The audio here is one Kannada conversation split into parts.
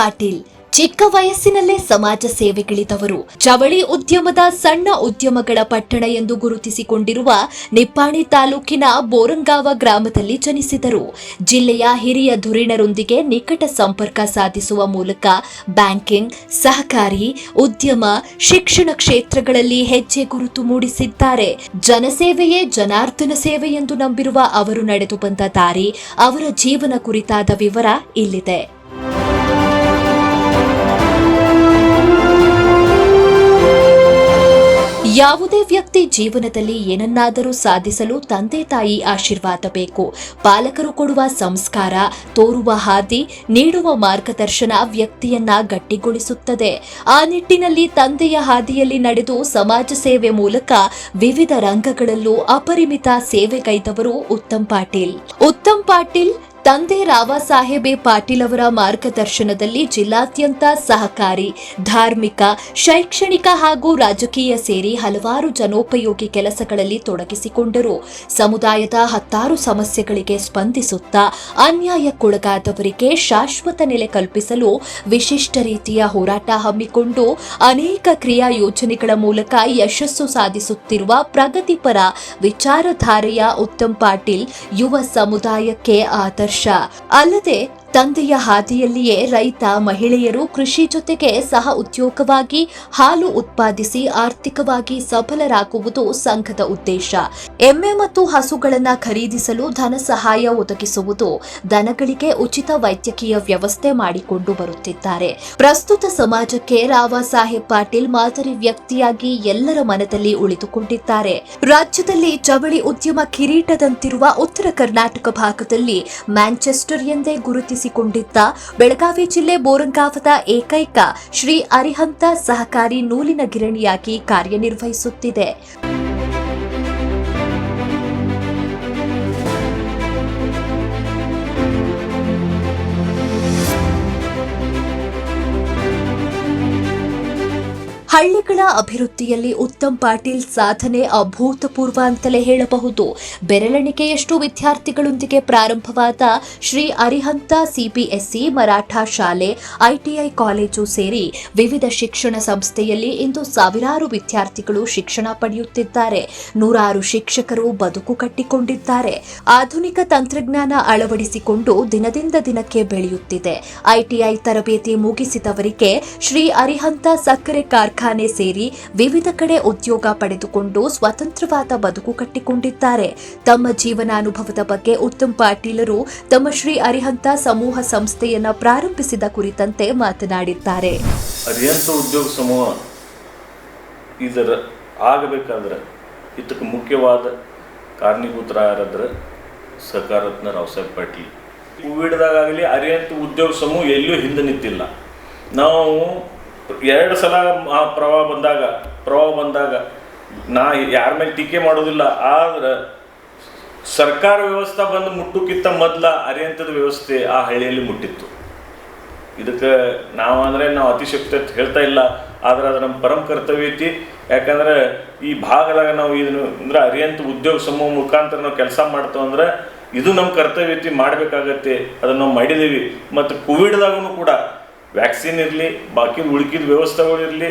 ಪಾಟೀಲ್, ಚಿಕ್ಕ ವಯಸ್ಸಿನಲ್ಲೇ ಸಮಾಜ ಸೇವೆಗಿಳಿದವರು. ಜವಳಿ ಉದ್ಯಮದ ಸಣ್ಣ ಉದ್ಯಮಗಳ ಪಟ್ಟಣ ಎಂದು ಗುರುತಿಸಿಕೊಂಡಿರುವ ನಿಪ್ಪಾಣಿ ತಾಲೂಕಿನ ಬೋರಂಗಾವ ಗ್ರಾಮದಲ್ಲಿ ಜನಿಸಿದರು. ಜಿಲ್ಲೆಯ ಹಿರಿಯ ಧುರೀಣರೊಂದಿಗೆ ನಿಕಟ ಸಂಪರ್ಕ ಸಾಧಿಸುವ ಮೂಲಕ ಬ್ಯಾಂಕಿಂಗ್, ಸಹಕಾರಿ, ಉದ್ಯಮ, ಶಿಕ್ಷಣ ಕ್ಷೇತ್ರಗಳಲ್ಲಿ ಹೆಜ್ಜೆ ಗುರುತು ಮೂಡಿಸಿದ್ದಾರೆ. ಜನಸೇವೆಯೇ ಜನಾರ್ದನ ಸೇವೆ ಎಂದು ನಂಬಿರುವ ಅವರು ನಡೆದು ಬಂದ ದಾರಿ ಅವರ ಜೀವನ ಕುರಿತಾದ ವಿವರ ಇಲ್ಲಿದೆ. ಯಾವುದೇ ವ್ಯಕ್ತಿ ಜೀವನದಲ್ಲಿ ಏನನ್ನಾದರೂ ಸಾಧಿಸಲು ತಂದೆ ತಾಯಿ ಆಶೀರ್ವಾದ ಬೇಕು. ಪಾಲಕರು ಕೊಡುವ ಸಂಸ್ಕಾರ, ತೋರುವ ಹಾದಿ, ನೀಡುವ ಮಾರ್ಗದರ್ಶನ ವ್ಯಕ್ತಿಯನ್ನ ಗಟ್ಟಿಗೊಳಿಸುತ್ತದೆ. ಆ ನಿಟ್ಟಿನಲ್ಲಿ ತಂದೆಯ ಹಾದಿಯಲ್ಲಿ ನಡೆದು ಸಮಾಜ ಸೇವೆ ಮೂಲಕ ವಿವಿಧ ರಂಗಗಳಲ್ಲೂ ಅಪರಿಮಿತ ಸೇವೆಗೈದವರು ಉತ್ತಮ್ ಪಾಟೀಲ್. ಉತ್ತಮ್ ಪಾಟೀಲ್ ತಂದೆ ರಾವ ಸಾಹೇಬೆ ಪಾಟೀಲ್ ಅವರ ಮಾರ್ಗದರ್ಶನದಲ್ಲಿ ಜಿಲ್ಲಾದ್ಯಂತ ಸಹಕಾರಿ, ಧಾರ್ಮಿಕ, ಶೈಕ್ಷಣಿಕ ಹಾಗೂ ರಾಜಕೀಯ ಸೇರಿ ಹಲವಾರು ಜನೋಪಯೋಗಿ ಕೆಲಸಗಳಲ್ಲಿ ತೊಡಗಿಸಿಕೊಂಡರು. ಸಮುದಾಯದ ಹತ್ತಾರು ಸಮಸ್ಯೆಗಳಿಗೆ ಸ್ಪಂದಿಸುತ್ತಾ ಅನ್ಯಾಯಕ್ಕೊಳಗಾದವರಿಗೆ ಶಾಶ್ವತ ನೆಲೆ ಕಲ್ಪಿಸಲು ವಿಶಿಷ್ಟ ರೀತಿಯ ಹೋರಾಟ ಹಮ್ಮಿಕೊಂಡು ಅನೇಕ ಕ್ರಿಯಾ ಯೋಜನೆಗಳ ಮೂಲಕ ಯಶಸ್ಸು ಸಾಧಿಸುತ್ತಿರುವ ಪ್ರಗತಿಪರ ವಿಚಾರಧಾರೆಯ ಉತ್ತಮ್ ಪಾಟೀಲ್ ಯುವ ಸಮುದಾಯಕ್ಕೆ ಆದರ್ಶ ಅಲ್ಲದೆ ತಂದೆಯ ಹಾದಿಯಲ್ಲಿಯೇ ರೈತ, ಮಹಿಳೆಯರು ಕೃಷಿ ಜೊತೆಗೆ ಸಹ ಉದ್ಯೋಗವಾಗಿ ಹಾಲು ಉತ್ಪಾದಿಸಿ ಆರ್ಥಿಕವಾಗಿ ಸಫಲರಾಗುವುದು ಸಂಘದ ಉದ್ದೇಶ. ಎಮ್ಮೆ ಮತ್ತು ಹಸುಗಳನ್ನು ಖರೀದಿಸಲು ಧನ ಸಹಾಯ ಒದಗಿಸುವುದು ದನಗಳಿಗೆ ಉಚಿತ ವೈದ್ಯಕೀಯ ವ್ಯವಸ್ಥೆ ಮಾಡಿಕೊಂಡು ಬರುತ್ತಿದ್ದಾರೆ. ಪ್ರಸ್ತುತ ಸಮಾಜಕ್ಕೆ ರಾವ ಸಾಹೇಬ್ ಪಾಟೀಲ್ ಮಾದರಿ ವ್ಯಕ್ತಿಯಾಗಿ ಎಲ್ಲರ ಮನದಲ್ಲಿ ಉಳಿದುಕೊಂಡಿದ್ದಾರೆ. ರಾಜ್ಯದಲ್ಲಿ ಜವಳಿ ಉದ್ಯಮ ಕಿರೀಟದಂತಿರುವ ಉತ್ತರ ಕರ್ನಾಟಕ ಭಾಗದಲ್ಲಿ ಮ್ಯಾಂಚೆಸ್ಟರ್ ಎಂದೇ ಗುರುತಿಸಿಕೊಂಡಿದ್ದ ಬೆಳಗಾವಿ ಜಿಲ್ಲೆ ಬೋರಂಗಾವದ ಏಕೈಕ ಶ್ರೀ ಅರಿಹಂತ ಸಹಕಾರಿ ನೂಲಿನ ಗಿರಣಿಯಾಗಿ ಕಾರ್ಯನಿರ್ವಹಿಸುತ್ತಿದೆ. ಹಳ್ಳಿಗಳ ಅಭಿವೃದ್ಧಿಯಲ್ಲಿ ಉತ್ತಮ್ ಪಾಟೀಲ್ ಸಾಧನೆ ಅಭೂತಪೂರ್ವ ಅಂತಲೇ ಹೇಳಬಹುದು. ಬೆರಳೆಣಿಕೆಯಷ್ಟು ವಿದ್ಯಾರ್ಥಿಗಳೊಂದಿಗೆ ಪ್ರಾರಂಭವಾದ ಶ್ರೀ ಅರಿಹಂತ ಸಿಬಿಎಸ್ಇ ಮರಾಠ ಶಾಲೆ, ಐಟಿಐ ಕಾಲೇಜು ಸೇರಿ ವಿವಿಧ ಶಿಕ್ಷಣ ಸಂಸ್ಥೆಯಲ್ಲಿ ಇಂದು ಸಾವಿರಾರು ವಿದ್ಯಾರ್ಥಿಗಳು ಶಿಕ್ಷಣ ಪಡೆಯುತ್ತಿದ್ದಾರೆ. ನೂರಾರು ಶಿಕ್ಷಕರು ಬದುಕು ಕಟ್ಟಿಕೊಂಡಿದ್ದಾರೆ. ಆಧುನಿಕ ತಂತ್ರಜ್ಞಾನ ಅಳವಡಿಸಿಕೊಂಡು ದಿನದಿಂದ ದಿನಕ್ಕೆ ಬೆಳೆಯುತ್ತಿದೆ. ಐಟಿಐ ತರಬೇತಿ ಮುಗಿಸಿದವರಿಗೆ ಶ್ರೀ ಅರಿಹಂತ ಸಕ್ಕರೆ ಕಾರ್ಖಾನೆ ಸೇರಿ ವಿವಿಧ ಕಡೆ ಉದ್ಯೋಗ ಪಡೆದುಕೊಂಡು ಸ್ವತಂತ್ರವಾದ ಬದುಕು ಕಟ್ಟಿಕೊಂಡಿದ್ದಾರೆ. ತಮ್ಮ ಜೀವನಾನುಭವದ ಬಗ್ಗೆ ಉತ್ತಮ್ ಪಾಟೀಲರು ತಮ್ಮ ಶ್ರೀ ಅರಿಹಂತ ಸಮೂಹ ಸಂಸ್ಥೆಯನ್ನ ಪ್ರಾರಂಭಿಸಿದ ಕುರಿತಂತೆ ಮಾತನಾಡಿದ್ದಾರೆ. ಅರಿಹಂತ ಉದ್ಯೋಗ ಸಮೂಹ ಇದರ ಆಗಬೇಕಾದ್ರೆ ಇದಕ್ಕೆ ಮುಖ್ಯವಾದ ಕಾರಣೀಭೂತರಾದ್ರೆ ಸಹಕಾರತ್ನ ರಾವ್ ಸಾಹೇಬ್ ಪಾಟೀಲ್. ಕೋವಿಡ್ದಾಗಲಿ ಅರಿಹಂತ ಉದ್ಯೋಗ ಸಮೂಹ ಎಲ್ಲೂ ಹಿಂದೆ ನಿಂತಿಲ್ಲ. ನಾವು ಎರಡು ಸಲ ಆ ಪ್ರವಾಹ ಬಂದಾಗ ಪ್ರವಾಹ ಬಂದಾಗ ನಾ ಯಾರ ಮೇಲೆ ಟೀಕೆ ಮಾಡೋದಿಲ್ಲ ಆದ್ರೆ ಸರ್ಕಾರ ವ್ಯವಸ್ಥೆ ಬಂದು ಮುಟ್ಟುಕ್ಕಿಂತ ಮೊದಲ ಅರಿಯಂತದ ವ್ಯವಸ್ಥೆ ಆ ಹಳ್ಳಿಯಲ್ಲಿ ಮುಟ್ಟಿತ್ತು. ಇದಕ್ಕೆ ನಾವು ಅಂದರೆ ನಾವು ಅತಿಶಕ್ತಿ ಅಂತ ಹೇಳ್ತಾ ಇಲ್ಲ, ಆದ್ರೆ ಅದು ನಮ್ಮ ಪರಮ ಕರ್ತವ್ಯ ಐತಿ. ಯಾಕಂದ್ರೆ ಈ ಭಾಗದಾಗ ನಾವು ಇದನ್ನು ಅಂದ್ರೆ ಅರಿಯಂತ ಉದ್ಯೋಗ ಸಮೂಹ ಮುಖಾಂತರ ನಾವು ಕೆಲಸ ಮಾಡ್ತೇವೆ ಅಂದ್ರೆ ಇದು ನಮ್ಮ ಕರ್ತವ್ಯ ಐತಿ, ಮಾಡಬೇಕಾಗತ್ತೆ, ಅದನ್ನು ನಾವು ಮಾಡಿದ್ದೀವಿ. ಮತ್ತು ಕೋವಿಡ್ದಾಗೂ ಕೂಡ ವ್ಯಾಕ್ಸಿನ್ ಇರಲಿ ಬಾಕಿ ಉಳ್ಕಿದ ವ್ಯವಸ್ಥೆಗಳಿರಲಿ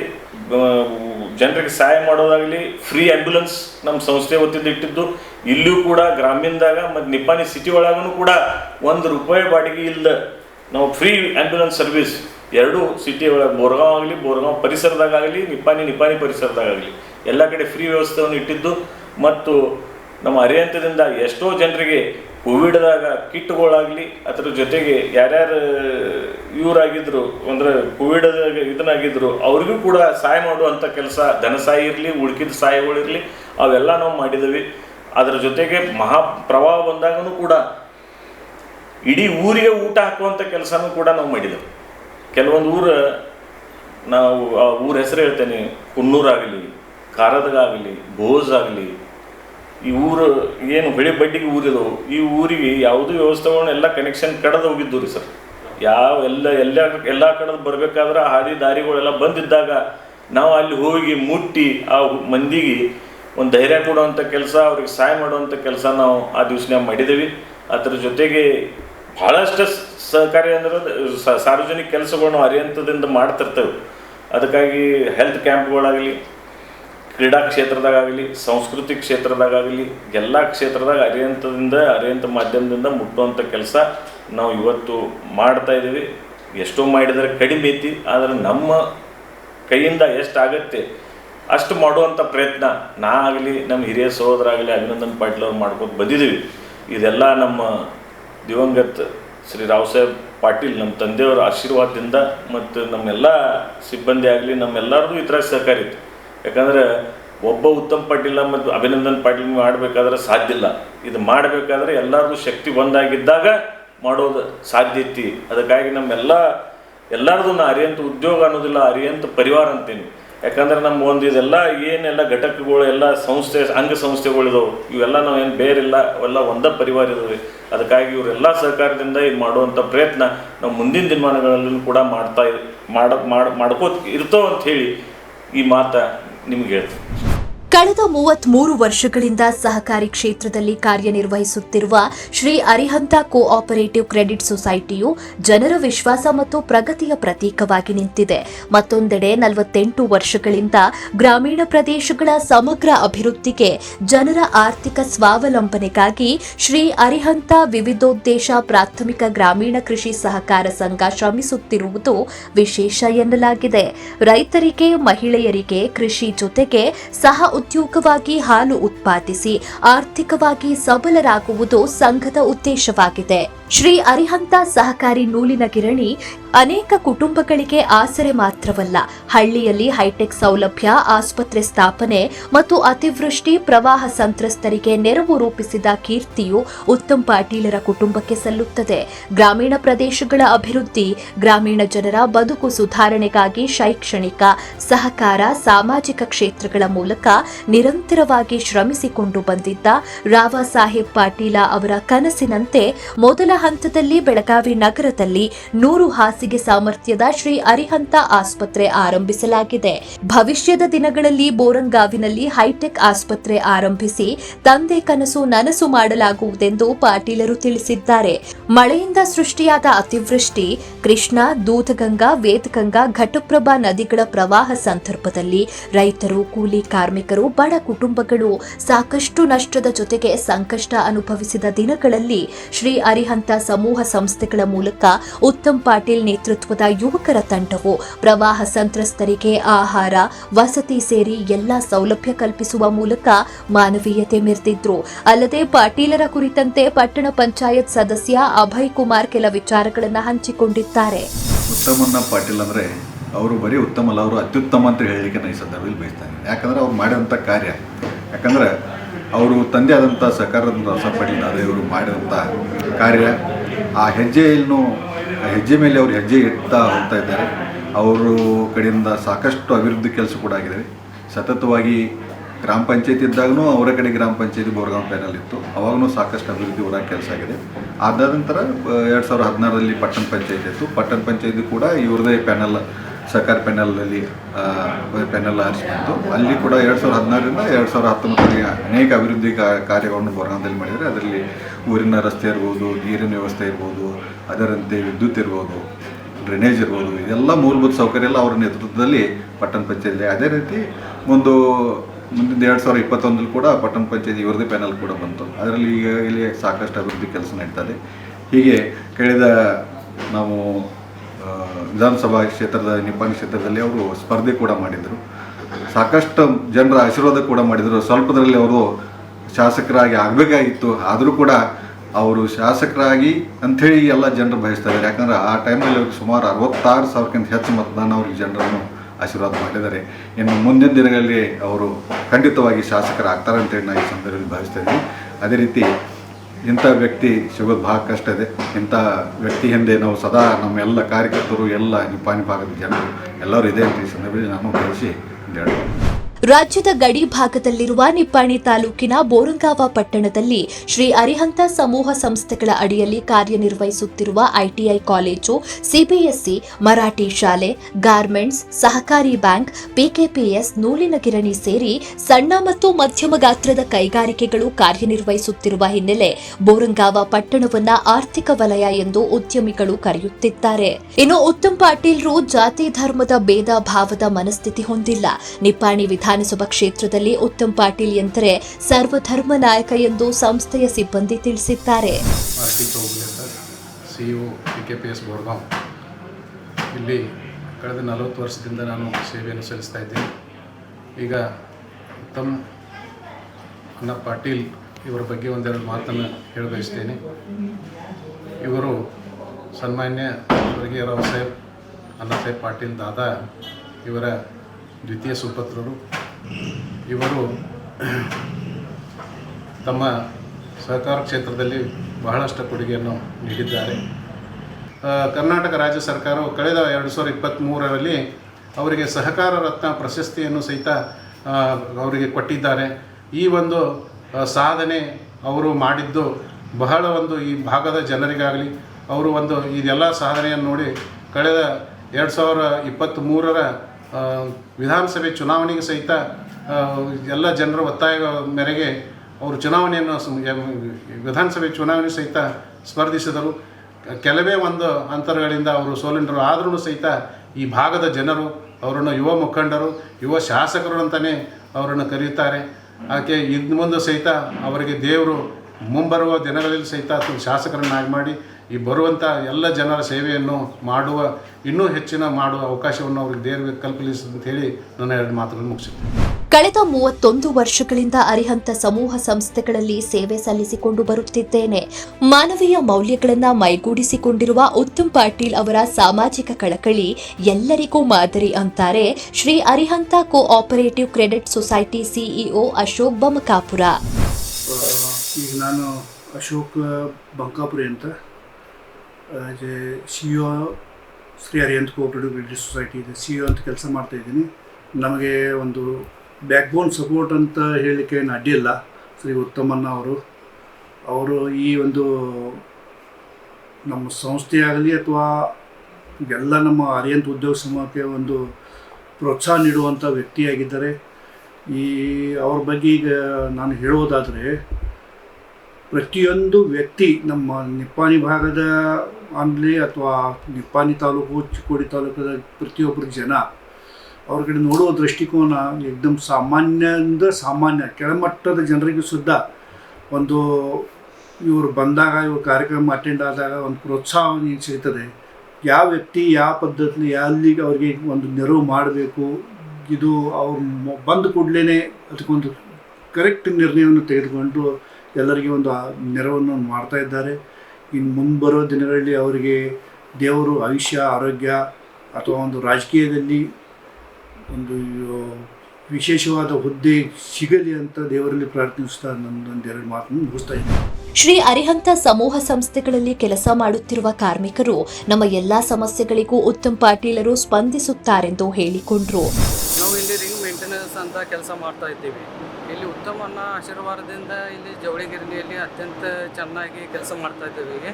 ಜನರಿಗೆ ಸಹಾಯ ಮಾಡೋದಾಗಲಿ ಫ್ರೀ ಆ್ಯಂಬುಲೆನ್ಸ್ ನಮ್ಮ ಸಂಸ್ಥೆ ಹೊತ್ತಿದ್ದು ಇಟ್ಟಿದ್ದು. ಇಲ್ಲೂ ಕೂಡ, ಗ್ರಾಮೀಣದಾಗ ಮತ್ತು ನಿಪ್ಪಾಣಿ ಸಿಟಿ ಒಳಗೂ ಕೂಡ ಒಂದು ರೂಪಾಯಿ ಬಾಡಿಗೆ ಇಲ್ಲದ ನಾವು ಫ್ರೀ ಆ್ಯಂಬುಲೆನ್ಸ್ ಸರ್ವಿಸ್ ಎರಡೂ ಸಿಟಿ ಒಳಗೆ, ಬೋರ್ಗಾಂವ್ ಆಗಲಿ, ಬೋರ್ಗಾಂವ್ ಪರಿಸರದಾಗಲಿ ನಿಪ್ಪಾಣಿ ನಿಪ್ಪಾಣಿ ಪರಿಸರದಾಗಲಿ ಎಲ್ಲ ಕಡೆ ಫ್ರೀ ವ್ಯವಸ್ಥೆಯನ್ನು ಇಟ್ಟಿದ್ದು. ಮತ್ತು ನಮ್ಮ ಅರಿಯಂತದಿಂದ ಎಷ್ಟೋ ಜನರಿಗೆ ಕೋವಿಡ್ದಾಗ ಕಿಟ್ಗಳಾಗಲಿ, ಅದ್ರ ಜೊತೆಗೆ ಯಾರ್ಯಾರು ಇವರಾಗಿದ್ರು, ಅಂದರೆ ಕೋವಿಡ್ ಇದನ್ನಾಗಿದ್ರು, ಅವ್ರಿಗೂ ಕೂಡ ಸಹಾಯ ಮಾಡುವಂಥ ಕೆಲಸ, ಧನ ಸಹಾಯ ಇರಲಿ, ಉಳ್ಕಿದ ಸಹಾಯಗಳಿರಲಿ ಅವೆಲ್ಲ ನಾವು ಮಾಡಿದ್ದೀವಿ ಅದರ ಜೊತೆಗೆ ಮಹಾ ಪ್ರವಾಹ ಬಂದಾಗೂ ಕೂಡ ಇಡೀ ಊರಿಗೆ ಊಟ ಹಾಕುವಂಥ ಕೆಲಸನೂ ಕೂಡ ನಾವು ಮಾಡಿದೆವು. ಕೆಲವೊಂದು ಊರು, ನಾವು ಆ ಊರ ಹೆಸರು ಹೇಳ್ತೇನೆ, ಕುನ್ನೂರಾಗಲಿ ಕಾರದಗಾಗಲಿ ಬೋಜ್ ಆಗಲಿ ಈ ಊರು, ಏನು ಬೆಳೆ ಬಡ್ಡಿಗೆ ಊರಿದವು, ಈ ಊರಿಗೆ ಯಾವುದೂ ವ್ಯವಸ್ಥೆಗಳನ್ನ ಎಲ್ಲ ಕನೆಕ್ಷನ್ ಕಡದ ಹೋಗಿದ್ದು ರೀ ಸರ್. ಯಾವ ಎಲ್ಲ ಎಲ್ಲ ಎಲ್ಲ ಕಡೆದು ಬರಬೇಕಾದ್ರೆ ಹಾದಿ ದಾರಿಗಳೆಲ್ಲ ಬಂದಿದ್ದಾಗ ನಾವು ಅಲ್ಲಿ ಹೋಗಿ ಮುಟ್ಟಿ ಆ ಮಂದಿಗೆ ಒಂದು ಧೈರ್ಯ ಕೊಡುವಂಥ ಕೆಲಸ, ಅವ್ರಿಗೆ ಸಹಾಯ ಮಾಡುವಂಥ ಕೆಲಸ ನಾವು ಆ ದಿವಸನೇ ಮಾಡಿದ್ದೀವಿ ಅದರ ಜೊತೆಗೆ ಭಾಳಷ್ಟು ಸಹಕಾರಿ ಅಂದ್ರೆ ಸಾರ್ವಜನಿಕ ಕೆಲಸಗಳನ್ನು ಅರಿಯಂತದಿಂದ ಮಾಡ್ತಿರ್ತೇವೆ. ಅದಕ್ಕಾಗಿ ಹೆಲ್ತ್ ಕ್ಯಾಂಪ್ಗಳಾಗಲಿ ಕ್ರೀಡಾ ಕ್ಷೇತ್ರದಾಗಲಿ ಸಂಸ್ಕೃತಿ ಕ್ಷೇತ್ರದಾಗಲಿ ಎಲ್ಲ ಕ್ಷೇತ್ರದಾಗ ಅರಿಯಂತದಿಂದ, ಅರಿಯಂತ ಮಾಧ್ಯಮದಿಂದ ಮುಟ್ಟುವಂಥ ಕೆಲಸ ನಾವು ಇವತ್ತು ಮಾಡ್ತಾ ಇದ್ದೀವಿ. ಎಷ್ಟೋ ಮಾಡಿದರೆ ಕಡಿಮೆ ಐತಿ, ಆದರೆ ನಮ್ಮ ಕೈಯಿಂದ ಎಷ್ಟು ಎಷ್ಟಾಗತ್ತೆ ಅಷ್ಟು ಮಾಡುವಂಥ ಪ್ರಯತ್ನ ನಾ ಆಗಲಿ, ನಮ್ಮ ಹಿರಿಯ ಸಹೋದರಾಗಲಿ ಅಭಿನಂದನ್ ಪಾಟೀಲ್ ಅವ್ರು ಮಾಡ್ಕೊಂಡು ಬಂದಿದ್ದೀವಿ. ಇದೆಲ್ಲ ನಮ್ಮ ದಿವಂಗತ್ ಶ್ರೀ ರಾವ್ ಸಾಹೇಬ್ ಪಾಟೀಲ್, ನಮ್ಮ ತಂದೆಯವರ ಆಶೀರ್ವಾದದಿಂದ ಮತ್ತು ನಮ್ಮೆಲ್ಲ ಸಿಬ್ಬಂದಿ ಆಗಲಿ ನಮ್ಮೆಲ್ಲರದು ಇದ್ರಾಗ ಸಹಕಾರಿ ಇತ್ತು ಯಾಕಂದ್ರೆ ಒಬ್ಬ ಉತ್ತಮ್ ಪಾಟೀಲ ಮತ್ತು ಅಭಿನಂದನ್ ಪಾಟೀಲ್ ಮಾಡಬೇಕಾದ್ರೆ ಸಾಧ್ಯ ಇಲ್ಲ. ಇದು ಮಾಡಬೇಕಾದ್ರೆ ಎಲ್ಲರದು ಶಕ್ತಿ ಒಂದಾಗಿದ್ದಾಗ ಮಾಡೋದು ಸಾಧ್ಯ ಐತಿ. ಅದಕ್ಕಾಗಿ ನಮ್ಮೆಲ್ಲ ಎಲ್ಲರದು ನಾ ಅರಿಯಂತ ಉದ್ಯೋಗ ಅನ್ನೋದಿಲ್ಲ, ಅರಿಯಂತ ಪರಿವಾರ ಅಂತೀನಿ. ಯಾಕಂದ್ರೆ ನಮ್ಮ ಒಂದು ಇದೆಲ್ಲ ಏನೆಲ್ಲ ಘಟಕಗಳು, ಎಲ್ಲ ಸಂಸ್ಥೆ ಅಂಗ ಸಂಸ್ಥೆಗಳಿದಾವೆ ಇವೆಲ್ಲ ನಾವೇನು ಬೇರಿಲ್ಲ, ಅವೆಲ್ಲ ಒಂದೇ ಪರಿವಾರ ಇದಾವೆ ಅದಕ್ಕಾಗಿ ಇವರೆಲ್ಲ ಸಹಕಾರದಿಂದ ಇದು ಮಾಡುವಂಥ ಪ್ರಯತ್ನ ನಾವು ಮುಂದಿನ ದಿನಮಾನಗಳಲ್ಲೂ ಕೂಡ ಮಾಡ್ತಾ ಮಾಡ್ ಮಾಡ್ಕೋತ ಇರ್ತೋ ಅಂತ ಹೇಳಿ ಈ ಮಾತ ನಿಮ್ಗೆ ಹೇಳ್ತೀನಿ. ಕಳೆದ ಮೂವತ್ಮೂರು ವರ್ಷಗಳಿಂದ ಸಹಕಾರಿ ಕ್ಷೇತ್ರದಲ್ಲಿ ಕಾರ್ಯನಿರ್ವಹಿಸುತ್ತಿರುವ ಶ್ರೀ ಅರಿಹಂತ ಕೋಆಪರೇಟಿವ್ ಕ್ರೆಡಿಟ್ ಸೊಸೈಟಿಯು ಜನರ ವಿಶ್ವಾಸ ಮತ್ತು ಪ್ರಗತಿಯ ಪ್ರತೀಕವಾಗಿ ನಿಂತಿದೆ. ಮತ್ತೊಂದೆಡೆ ನಲವತ್ತೆಂಟು ವರ್ಷಗಳಿಂದ ಗ್ರಾಮೀಣ ಪ್ರದೇಶಗಳ ಸಮಗ್ರ ಅಭಿವೃದ್ಧಿಗೆ ಜನರ ಆರ್ಥಿಕ ಸ್ವಾವಲಂಬನೆಗಾಗಿ ಶ್ರೀ ಅರಿಹಂತ ವಿವಿಧೋದ್ದೇಶ ಪ್ರಾಥಮಿಕ ಗ್ರಾಮೀಣ ಕೃಷಿ ಸಹಕಾರ ಸಂಘ ಶ್ರಮಿಸುತ್ತಿರುವುದು ವಿಶೇಷ ಎನ್ನಲಾಗಿದೆ. ರೈತರಿಗೆ, ಮಹಿಳೆಯರಿಗೆ ಕೃಷಿ ಜೊತೆಗೆ ಸಹ ಉದ್ಯೋಗವಾಗಿ ಹಾಲು ಉತ್ಪಾದಿಸಿ ಆರ್ಥಿಕವಾಗಿ ಸಬಲರಾಗುವುದು ಸಂಘದ ಉದ್ದೇಶವಾಗಿದೆ. ಶ್ರೀ ಅರಿಹಂತ ಸಹಕಾರಿ ನೂಲಿನ ಗಿರಣಿ ಅನೇಕ ಕುಟುಂಬಗಳಿಗೆ ಆಸರೆ ಮಾತ್ರವಲ್ಲ, ಹಳ್ಳಿಯಲ್ಲಿ ಹೈಟೆಕ್ ಸೌಲಭ್ಯ, ಆಸ್ಪತ್ರೆ ಸ್ಥಾಪನೆ ಮತ್ತು ಅತಿವೃಷ್ಟಿ, ಪ್ರವಾಹ ಸಂತ್ರಸ್ತರಿಗೆ ನೆರವು ರೂಪಿಸಿದ ಕೀರ್ತಿಯು ಉತ್ತಮ್ ಪಾಟೀಲರ ಕುಟುಂಬಕ್ಕೆ ಸಲ್ಲುತ್ತದೆ. ಗ್ರಾಮೀಣ ಪ್ರದೇಶಗಳ ಅಭಿವೃದ್ಧಿ, ಗ್ರಾಮೀಣ ಜನರ ಬದುಕು ಸುಧಾರಣೆಗಾಗಿ ಶೈಕ್ಷಣಿಕ, ಸಹಕಾರ, ಸಾಮಾಜಿಕ ಕ್ಷೇತ್ರಗಳ ಮೂಲಕ ನಿರಂತರವಾಗಿ ಶ್ರಮಿಸಿಕೊಂಡು ಬಂದಿದ್ದ ರಾವ ಸಾಹೇಬ್ ಪಾಟೀಲ ಅವರ ಕನಸಿನಂತೆ ಮೊದಲ ಹಂತದಲ್ಲಿ ಬೆಳಗಾವಿ ನಗರದಲ್ಲಿ ನೂರು ಹಾಸಿಗೆ ಸಾಮರ್ಥ್ಯದ ಶ್ರೀ ಅರಿಹಂತ ಆಸ್ಪತ್ರೆ ಆರಂಭಿಸಲಾಗಿದೆ. ಭವಿಷ್ಯದ ದಿನಗಳಲ್ಲಿ ಬೋರಂಗಾವಿನಲ್ಲಿ ಹೈಟೆಕ್ ಆಸ್ಪತ್ರೆ ಆರಂಭಿಸಿ ತಂದೆ ಕನಸು ನನಸು ಮಾಡಲಾಗುವುದೆಂದು ಪಾಟೀಲರು ತಿಳಿಸಿದ್ದಾರೆ. ಮಳೆಯಿಂದ ಸೃಷ್ಟಿಯಾದ ಅತಿವೃಷ್ಟಿ, ಕೃಷ್ಣ, ದೂಧಗಂಗಾ, ವೇದಗಂಗಾ, ಘಟಪ್ರಭಾ ನದಿಗಳ ಪ್ರವಾಹ ಸಂದರ್ಭದಲ್ಲಿ ರೈತರು, ಕೂಲಿ ಕಾರ್ಮಿಕರು, ಬಡ ಕುಟುಂಬಗಳು ಸಾಕಷ್ಟು ನಷ್ಟದ ಜೊತೆಗೆ ಸಂಕಷ್ಟ ಅನುಭವಿಸಿದ ದಿನಗಳಲ್ಲಿ ಶ್ರೀ ಅರಿಹಂತ ಸಮೂಹ ಸಂಸ್ಥೆಗಳ ಮೂಲಕ ಉತ್ತಮ್ ಪಾಟೀಲ್ ನೇತೃತ್ವದ ಯುವಕರ ತಂಡವು ಪ್ರವಾಹ ಸಂತ್ರಸ್ತರಿಗೆ ಆಹಾರ, ವಸತಿ ಸೇರಿ ಎಲ್ಲಾ ಸೌಲಭ್ಯ ಕಲ್ಪಿಸುವ ಮೂಲಕ ಮಾನವೀಯತೆ ಮೆರೆದಿದ್ರು. ಅಲ್ಲದೆ ಪಾಟೀಲರ ಕುರಿತಂತೆ ಪಟ್ಟಣ ಪಂಚಾಯತ್ ಸದಸ್ಯ ಅಭಯ್ ಕುಮಾರ್ ಕೆಲ ವಿಚಾರಗಳನ್ನು ಹಂಚಿಕೊಂಡಿದ್ದಾರೆ. ಉತ್ತಮನ್ನ ಪಾಟೀಲ್ ಅಂದ್ರೆ ಅವರು ಬರೀ ಉತ್ತಮ ಅಲ್ಲ, ಅವರು ಅತ್ಯುತ್ತಮ ಅಂತ ಹೇಳಲಿಕ್ಕೆ ನಾನು ಈ ಸಂದರ್ಭದಲ್ಲಿ ಬಯಸ್ತಾನೆ ಯಾಕಂದರೆ ಅವ್ರು ಮಾಡಿದಂಥ ಕಾರ್ಯ. ಯಾಕಂದರೆ ಅವರು ತಂದೆ ಆದಂಥ ಸಹಕಾರದ ರಸ ಪಾಟೀಲ್ ಅದೇ ಇವರು ಮಾಡಿದಂಥ ಕಾರ್ಯ. ಆ ಹೆಜ್ಜೆಯನ್ನು ಹೆಜ್ಜೆ ಮೇಲೆ ಅವರು ಹೆಜ್ಜೆ ಇಡ್ತಾ ಹೋಗ್ತಾ ಇದ್ದಾರೆ. ಅವರು ಕಡೆಯಿಂದ ಸಾಕಷ್ಟು ಅಭಿವೃದ್ಧಿ ಕೆಲಸ ಕೂಡ ಆಗಿದೆ. ಸತತವಾಗಿ ಗ್ರಾಮ ಪಂಚಾಯತಿ ಇದ್ದಾಗೂ ಅವರ ಕಡೆ ಗ್ರಾಮ ಪಂಚಾಯತಿ ಬೋರ್ಗಾಂವ್ ಪ್ಯಾನಲ್ ಇತ್ತು. ಅವಾಗೂ ಸಾಕಷ್ಟು ಅಭಿವೃದ್ಧಿ ಕೂಡ ಕೆಲಸ ಆಗಿದೆ. ಅದಾದ ನಂತರ ಎರಡು ಸಾವಿರದ ಹದಿನಾರರಲ್ಲಿ ಪಟ್ಟಣ ಪಂಚಾಯತಿ ಇತ್ತು ಪಟ್ಟಣ ಪಂಚಾಯತಿ ಕೂಡ ಇವ್ರದೇ ಪ್ಯಾನಲ್ ಸರ್ಕಾರ ಪ್ಯಾನಲಲ್ಲಿ ಪ್ಯಾನಲ್ ಆರಿಸಿತ್ತು ಅಲ್ಲಿ ಕೂಡ ಎರಡು ಸಾವಿರದ ಹದಿನಾರರಿಂದ ಎರಡು ಸಾವಿರದ ಹತ್ತೊಂಬತ್ತರಲ್ಲಿ ಅನೇಕ ಅಭಿವೃದ್ಧಿ ಕಾರ್ಯಗಳನ್ನು ಬೋರ್ಗಾಂವದಲ್ಲಿ ಮಾಡಿದರೆ ಅದರಲ್ಲಿ ಊರಿನ ರಸ್ತೆ ಇರ್ಬೋದು, ನೀರಿನ ವ್ಯವಸ್ಥೆ ಇರ್ಬೋದು, ಅದರಂತೆ ವಿದ್ಯುತ್ ಇರ್ಬೋದು, ಡ್ರೈನೇಜ್ ಇರ್ಬೋದು, ಇದೆಲ್ಲ ಮೂಲಭೂತ ಸೌಕರ್ಯ ಎಲ್ಲ ಅವರ ನೇತೃತ್ವದಲ್ಲಿ ಪಟ್ಟಣ ಪಂಚಾಯತಿ ಅದೇ ರೀತಿ ಒಂದು ಮುಂದಿನ ಎರಡು ಸಾವಿರದ ಇಪ್ಪತ್ತೊಂದರಲ್ಲಿ ಕೂಡ ಪಟ್ಟಣ ಪಂಚಾಯತಿ ಇವರದೇ ಪ್ಯಾನಲ್ ಕೂಡ ಬಂತು. ಅದರಲ್ಲಿ ಈಗ ಇಲ್ಲಿ ಸಾಕಷ್ಟು ಅಭಿವೃದ್ಧಿ ಕೆಲಸ ನಡೀತದೆ ಹೀಗೆ ಕಳೆದ ನಾವು ವಿಧಾನಸಭಾ ಕ್ಷೇತ್ರದ, ನಿಪ್ಪಾಣಿ ಕ್ಷೇತ್ರದಲ್ಲಿ ಅವರು ಸ್ಪರ್ಧೆ ಕೂಡ ಮಾಡಿದರು. ಸಾಕಷ್ಟು ಜನರ ಆಶೀರ್ವಾದ ಕೂಡ ಮಾಡಿದರು. ಸ್ವಲ್ಪದರಲ್ಲಿ ಅವರು ಶಾಸಕರಾಗಿ ಆಗಬೇಕಾಗಿತ್ತು. ಆದರೂ ಕೂಡ ಅವರು ಶಾಸಕರಾಗಿ ಅಂಥೇಳಿ ಎಲ್ಲ ಜನರು ಬಯಸ್ತಾ ಇದ್ದಾರೆ. ಯಾಕಂದ್ರೆ ಆ ಟೈಮಲ್ಲಿ ಅವ್ರಿಗೆ ಸುಮಾರು ಅರವತ್ತಾರು ಸಾವಿರಕ್ಕಿಂತ ಹೆಚ್ಚು ಮತದಾನ ಅವ್ರಿಗೆ ಜನರನ್ನು ಆಶೀರ್ವಾದ ಮಾಡಿದ್ದಾರೆ. ಇನ್ನು ಮುಂದಿನ ದಿನಗಳಲ್ಲಿ ಅವರು ಖಂಡಿತವಾಗಿ ಶಾಸಕರಾಗ್ತಾರೆ ಅಂತೇಳಿ ನಾನು ಈ ಸಂದರ್ಭದಲ್ಲಿ ಭಾವಿಸ್ತಾ ಇದ್ದೀನಿ. ಅದೇ ರೀತಿ ಇಂಥ ವ್ಯಕ್ತಿ ಸಿಗೋದು ಭಾಳ ಕಷ್ಟ ಇದೆ. ಇಂಥ ವ್ಯಕ್ತಿ ಹಿಂದೆ ನಾವು ಸದಾ ನಮ್ಮೆಲ್ಲ ಕಾರ್ಯಕರ್ತರು, ಎಲ್ಲ ನಿಪಾನಿ ಭಾಗದ ಜನರು ಎಲ್ಲರೂ ಇದೆ ಅಂತ ಈ ಸಂದರ್ಭದಲ್ಲಿ ನಾನು ಅಂತ ಹೇಳ್ತೀನಿ. ರಾಜ್ಯದ ಗಡಿ ಭಾಗದಲ್ಲಿರುವ ನಿಪ್ಪಾಣಿ ತಾಲೂಕಿನ ಬೋರಂಗಾವ ಪಟ್ಟಣದಲ್ಲಿ ಶ್ರೀ ಅರಿಹಂತ ಸಮೂಹ ಸಂಸ್ಥೆಗಳ ಅಡಿಯಲ್ಲಿ ಕಾರ್ಯನಿರ್ವಹಿಸುತ್ತಿರುವ ಐಟಿಐ ಕಾಲೇಜು, ಸಿಬಿಎಸ್ಇ, ಮರಾಠಿ ಶಾಲೆ, ಗಾರ್ಮೆಂಟ್ಸ್, ಸಹಕಾರಿ ಬ್ಯಾಂಕ್, ಪಿಕೆಪಿಎಸ್, ನೂಲಿನ ಗಿರಣಿ ಸೇರಿ ಸಣ್ಣ ಮತ್ತು ಮಧ್ಯಮ ಗಾತ್ರದ ಕೈಗಾರಿಕೆಗಳು ಕಾರ್ಯನಿರ್ವಹಿಸುತ್ತಿರುವ ಹಿನ್ನೆಲೆ ಬೋರಂಗಾವ ಪಟ್ಟಣವನ್ನ ಆರ್ಥಿಕ ವಲಯ ಎಂದು ಉದ್ಯಮಿಗಳು ಕರೆಯುತ್ತಿದ್ದಾರೆ. ಇನ್ನು ಉತ್ತಮ್ ಪಾಟೀಲ್ರು ಜಾತಿ ಧರ್ಮದ ಭೇದ ಭಾವದ ಮನಸ್ಥಿತಿ ಹೊಂದಿಲ್ಲ. ನಿಪ್ಪಾಣಿ ವಿಧಾನಸಭಾ ಕ್ಷೇತ್ರದಲ್ಲಿ ಉತ್ತಮ್ ಪಾಟೀಲ್ ಎಂದರೆ ಸರ್ವಧರ್ಮ ನಾಯಕ ಎಂದು ಸಂಸ್ಥೆಯ ಸಿಬ್ಬಂದಿ ತಿಳಿಸಿದ್ದಾರೆ. ಇಲ್ಲಿ ಕಳೆದ ನಲವತ್ತು ವರ್ಷದಿಂದ ನಾನು ಸೇವೆಯನ್ನು ಸಲ್ಲಿಸ್ತಾ ಇದ್ದೇನೆ. ಈಗ ಉತ್ತಮ್ ಅಣ್ಣ ಪಾಟೀಲ್ ಇವರ ಬಗ್ಗೆ ಒಂದೆರಡು ಮಾತನ್ನು ಹೇಳಬಯಸ್ತೇನೆ. ಇವರು ಸನ್ಮಾನ್ಯ ಸ್ವರ್ಗೀಯ ರಾವ್ ಸಾಹೇಬ್ ಅಣ್ಣ ಸಾಹೇಬ್ ಪಾಟೀಲ್ ದಾದಾ ಇವರ ದ್ವಿತೀಯ ಸುಪುತ್ರರು. ಇವರು ತಮ್ಮ ಸಹಕಾರ ಕ್ಷೇತ್ರದಲ್ಲಿ ಬಹಳಷ್ಟು ಕೊಡುಗೆಯನ್ನು ನೀಡಿದ್ದಾರೆ. ಕರ್ನಾಟಕ ರಾಜ್ಯ ಸರ್ಕಾರವು ಕಳೆದ ಎರಡು ಸಾವಿರದ ಇಪ್ಪತ್ತ್ಮೂರರಲ್ಲಿ ಅವರಿಗೆ ಸಹಕಾರ ರತ್ನ ಪ್ರಶಸ್ತಿಯನ್ನು ಸಹಿತ ಅವರಿಗೆ ಕೊಟ್ಟಿದ್ದಾರೆ. ಈ ಒಂದು ಸಾಧನೆ ಅವರು ಮಾಡಿದ್ದು ಬಹಳ ಒಂದು ಈ ಭಾಗದ ಜನರಿಗಾಗಲಿ, ಅವರು ಒಂದು ಇದೆಲ್ಲ ಸಾಧನೆಯನ್ನು ನೋಡಿ ಕಳೆದ ಎರಡು ಸಾವಿರ ಇಪ್ಪತ್ತ್ಮೂರರ ವಿಧಾನಸಭೆ ಚುನಾವಣೆಗೆ ಸಹಿತ ಎಲ್ಲ ಜನರ ಒತ್ತಾಯ ಮೇರೆಗೆ ಅವರು ಚುನಾವಣೆಯನ್ನು ವಿಧಾನಸಭೆ ಚುನಾವಣೆ ಸಹಿತ ಸ್ಪರ್ಧಿಸಿದರು. ಕೆಲವೇ ಒಂದು ಅಂತರಗಳಿಂದ ಅವರು ಸೋಲಿಂಡರು. ಆದರೂ ಸಹಿತ ಈ ಭಾಗದ ಜನರು, ಅವರನ್ನು ಯುವ ಮುಖಂಡರು, ಯುವ ಶಾಸಕರು ಅಂತಲೇ ಅವರನ್ನು ಕರೆಯುತ್ತಾರೆ. ಆಕೆ ಇನ್ನು ಮುಂದೆ ಸಹಿತ ಅವರಿಗೆ ದೇವರು ಮುಂಬರುವ ದಿನಗಳಲ್ಲಿ ಸಹಿತ ಶಾಸಕರನ್ನಾಗಿ ಮಾಡಿ ಈ ಬರುವಂಥ ಎಲ್ಲ ಜನರ ಸೇವೆಯನ್ನು ಮಾಡುವ ಇನ್ನೂ ಹೆಚ್ಚಿನ ಮಾಡುವ ಅವಕಾಶವನ್ನು ಅವ್ರಿಗೆ ದೇವರು ಕಲ್ಪಿಸಿ ಅಂತ ಹೇಳಿ ನನ್ನ ಎರಡು ಮಾತುಗಳನ್ನು ಮುಗಿಸುತ್ತೇನೆ ಕಳೆದ ಮೂವತ್ತೊಂದು ವರ್ಷಗಳಿಂದ ಅರಿಹಂತ ಸಮೂಹ ಸಂಸ್ಥೆಗಳಲ್ಲಿ ಸೇವೆ ಸಲ್ಲಿಸಿಕೊಂಡು ಬರುತ್ತಿದ್ದೇನೆ. ಮಾನವೀಯ ಮೌಲ್ಯಗಳನ್ನ ಮೈಗೂಡಿಸಿಕೊಂಡಿರುವ ಉತ್ತಮ್ ಪಾಟೀಲ್ ಅವರ ಸಾಮಾಜಿಕ ಕಳಕಳಿ ಎಲ್ಲರಿಗೂ ಮಾದರಿ ಅಂತಾರೆ Shri Arihant cooperative credit society CEO Ashok Bankapur ಈಗ ನಾನು ಅಶೋಕ್ ಬಂಕಾಪುರಿ ಅಂತ. As a CEO Shri Arihant cooperative credit society ಇದೆ. ಸಿ ಇ ಅಂತ ಕೆಲಸ ಮಾಡ್ತಾಯಿದ್ದೀನಿ ನಮಗೆ ಒಂದು ಬ್ಯಾಕ್ ಬೋನ್ ಸಪೋರ್ಟ್ ಅಂತ ಹೇಳಲಿಕ್ಕೆ ಏನು ಅಡ್ಡಿಲ್ಲ ಶ್ರೀ ಉತ್ತಮಣ್ಣ ಅವರು. ಅವರು ಈ ಒಂದು ನಮ್ಮ ಸಂಸ್ಥೆಯಾಗಲಿ ಅಥವಾ ಎಲ್ಲ ನಮ್ಮ ಅರಿಯಂತ್ ಉದ್ಯೋಗ ಸಮೂಹಕ್ಕೆ ಒಂದು ಪ್ರೋತ್ಸಾಹ ನೀಡುವಂಥ ವ್ಯಕ್ತಿಯಾಗಿದ್ದಾರೆ. ಈ ಅವ್ರ ಬಗ್ಗೆ ಈಗ ನಾನು ಹೇಳೋದಾದರೆ ಪ್ರತಿಯೊಂದು ವ್ಯಕ್ತಿ ನಮ್ಮ ನಿಪ್ಪಾಣಿ ಭಾಗದ ಆಗಲಿ ಅಥವಾ ನಿಪ್ಪಾಣಿ ತಾಲೂಕು, ಚಿಕ್ಕೋಡಿ ತಾಲೂಕದ ಪ್ರತಿಯೊಬ್ಬರು ಜನ ಅವ್ರ ಕಡೆ ನೋಡುವ ದೃಷ್ಟಿಕೋನ ಏಕ್ದಮ್ ಸಾಮಾನ್ಯದಿಂದ ಸಾಮಾನ್ಯ ಕೆಳಮಟ್ಟದ ಜನರಿಗೂ ಸುದ್ದ. ಒಂದು ಇವರು ಬಂದಾಗ, ಇವ್ರ ಕಾರ್ಯಕ್ರಮ ಅಟೆಂಡ್ ಆದಾಗ ಒಂದು ಪ್ರೋತ್ಸಾಹ ಸಿಗ್ತದೆ. ಯಾವ ವ್ಯಕ್ತಿ ಯಾವ ಪದ್ಧತಿ ಎಲ್ಲಿಗೆ ಅವ್ರಿಗೆ ಒಂದು ನೆರವು ಮಾಡಬೇಕು, ಇದು ಅವ್ರು ಬಂದ ಕೂಡಲೇ ಅದಕ್ಕೊಂದು ಕರೆಕ್ಟ್ ನಿರ್ಣಯವನ್ನು ತೆಗೆದುಕೊಂಡು ಎಲ್ಲರಿಗೆ ಒಂದು ಆ ನೆರವನ್ನು ಮಾಡ್ತಾ ಇದ್ದಾರೆ. ಇನ್ನು ಮುಂಬರೋ ದಿನಗಳಲ್ಲಿ ಅವರಿಗೆ ದೇವರು ಆಯುಷ್ಯ ಆರೋಗ್ಯ ಅಥವಾ ಒಂದು ರಾಜಕೀಯದಲ್ಲಿ ಒಂದು ವಿಶೇಷವಾದ ಹುದ್ದೆ ಸಿಗಲಿ ಅಂತ ದೇವರಲ್ಲಿ ಪ್ರಾರ್ಥಿಸ್ತಾ ಎರಡು ಮಾತನ್ನು ಮುಗಿಸ್ತಾ ಇದ್ದೀನಿ. ಶ್ರೀ ಅರಿಹಂತ ಸಮೂಹ ಸಂಸ್ಥೆಗಳಲ್ಲಿ ಕೆಲಸ ಮಾಡುತ್ತಿರುವ ಕಾರ್ಮಿಕರು ನಮ್ಮ ಎಲ್ಲಾ ಸಮಸ್ಯೆಗಳಿಗೂ ಉತ್ತಮ್ ಪಾಟೀಲರು ಸ್ಪಂದಿಸುತ್ತಾರೆಂದು ಹೇಳಿಕೊಂಡ್ರು. ನಾವು ಇಲ್ಲಿ ರಿಂಗ್ ಮೇಂಟೆನೆನ್ಸ್ ಅಂತ ಕೆಲಸ ಮಾಡ್ತಾ ಇದ್ದೀವಿ. ಉತ್ತಮನ ಆಶೀರ್ವಾದದಿಂದ ಇಲ್ಲಿ ಜವಳಿಗಿರಣಿಯಲ್ಲಿ ಅತ್ಯಂತ ಚೆನ್ನಾಗಿ ಕೆಲಸ ಮಾಡ್ತಾ ಇದ್ದೀವಿ.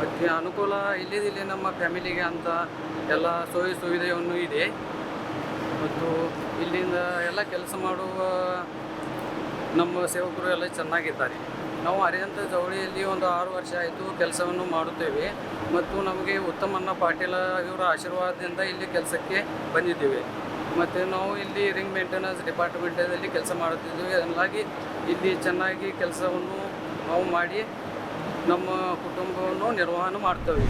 ಮತ್ತು ಅನುಕೂಲ ಇಲ್ಲಿ ನಮ್ಮ ಫ್ಯಾಮಿಲಿಗೆ ಅಂತ ಎಲ್ಲ ಸೋಯಿ ಸುವಿಧೆಯನ್ನು ಇದೆ. ಮತ್ತು ಇಲ್ಲಿಂದ ಎಲ್ಲ ಕೆಲಸ ಮಾಡುವ ನಮ್ಮ ಸೇವಕರು ಎಲ್ಲ ಚೆನ್ನಾಗಿದ್ದಾರೆ. ನಾವು ಅರಿಯಂತ ಜವಳಿಯಲ್ಲಿ ಒಂದು ಆರು ವರ್ಷ ಆಯಿತು ಕೆಲಸವನ್ನು ಮಾಡುತ್ತೇವೆ. ಮತ್ತು ನಮಗೆ ಉತ್ತಮಣ್ಣ ಪಾಟೀಲ ಇವರ ಆಶೀರ್ವಾದದಿಂದ ಇಲ್ಲಿ ಕೆಲಸಕ್ಕೆ ಬಂದಿದ್ದೇವೆ. ಮತ್ತು ನಾವು ಇಲ್ಲಿ ರಿಂಗ್ ಮೇಂಟೆನೆನ್ಸ್ ಡಿಪಾರ್ಟ್ಮೆಂಟಲ್ಲಿ ಕೆಲಸ ಮಾಡುತ್ತಿದ್ದೇವೆ. ಹಂಗಾಗಿ ಇಲ್ಲಿ ಚೆನ್ನಾಗಿ ಕೆಲಸವನ್ನು ನಾವು ಮಾಡಿ ನಮ್ಮ ಕುಟುಂಬವನ್ನು ನಿರ್ವಹಣೆ ಮಾಡ್ತೇವೆ.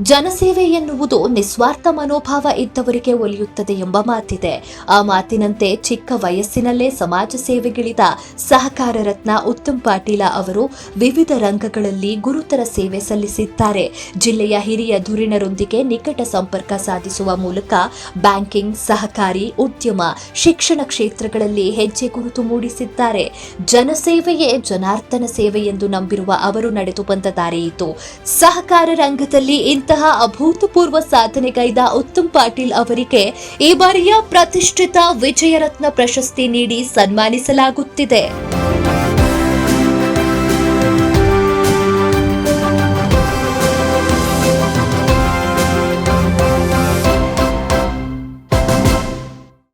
ಜನಸೇವೆ ಎನ್ನುವುದು ನಿಸ್ವಾರ್ಥ ಮನೋಭಾವ ಇದ್ದವರಿಗೆ ಒಲಿಯುತ್ತದೆ ಎಂಬ ಮಾತಿದೆ. ಆ ಮಾತಿನಂತೆ ಚಿಕ್ಕ ವಯಸ್ಸಿನಲ್ಲೇ ಸಮಾಜ ಸೇವೆಗಿಳಿದ ಸಹಕಾರ ರತ್ನ ಉತ್ತಮ್ ಪಾಟೀಲ ಅವರು ವಿವಿಧ ರಂಗಗಳಲ್ಲಿ ಗುರುತರ ಸೇವೆ ಸಲ್ಲಿಸಿದ್ದಾರೆ. ಜಿಲ್ಲೆಯ ಹಿರಿಯ ಧುರಿಣರೊಂದಿಗೆ ನಿಕಟ ಸಂಪರ್ಕ ಸಾಧಿಸುವ ಮೂಲಕ ಬ್ಯಾಂಕಿಂಗ್, ಸಹಕಾರಿ, ಉದ್ಯಮ, ಶಿಕ್ಷಣ ಕ್ಷೇತ್ರಗಳಲ್ಲಿ ಹೆಜ್ಜೆ ಗುರುತು ಮೂಡಿಸಿದ್ದಾರೆ. ಜನಸೇವೆಯೇ ಜನಾರ್ದನ ಸೇವೆ ಎಂದು ನಂಬಿರುವ ಅವರು ನಡೆದು ಬಂದ ದಾರಿಯಿತು ಸಹಕಾರ ರಂಗದಲ್ಲಿ ಇಂತಹ ಅಭೂತಪೂರ್ವ ಸಾಧನೆಗೈದ ಉತ್ತಮ್ ಪಾಟೀಲ್ ಅವರಿಗೆ ಈ ಬಾರಿಯ ಪ್ರತಿಷ್ಠಿತ ವಿಜಯರತ್ನ ಪ್ರಶಸ್ತಿ ನೀಡಿ ಸನ್ಮಾನಿಸಲಾಗುತ್ತಿದೆ.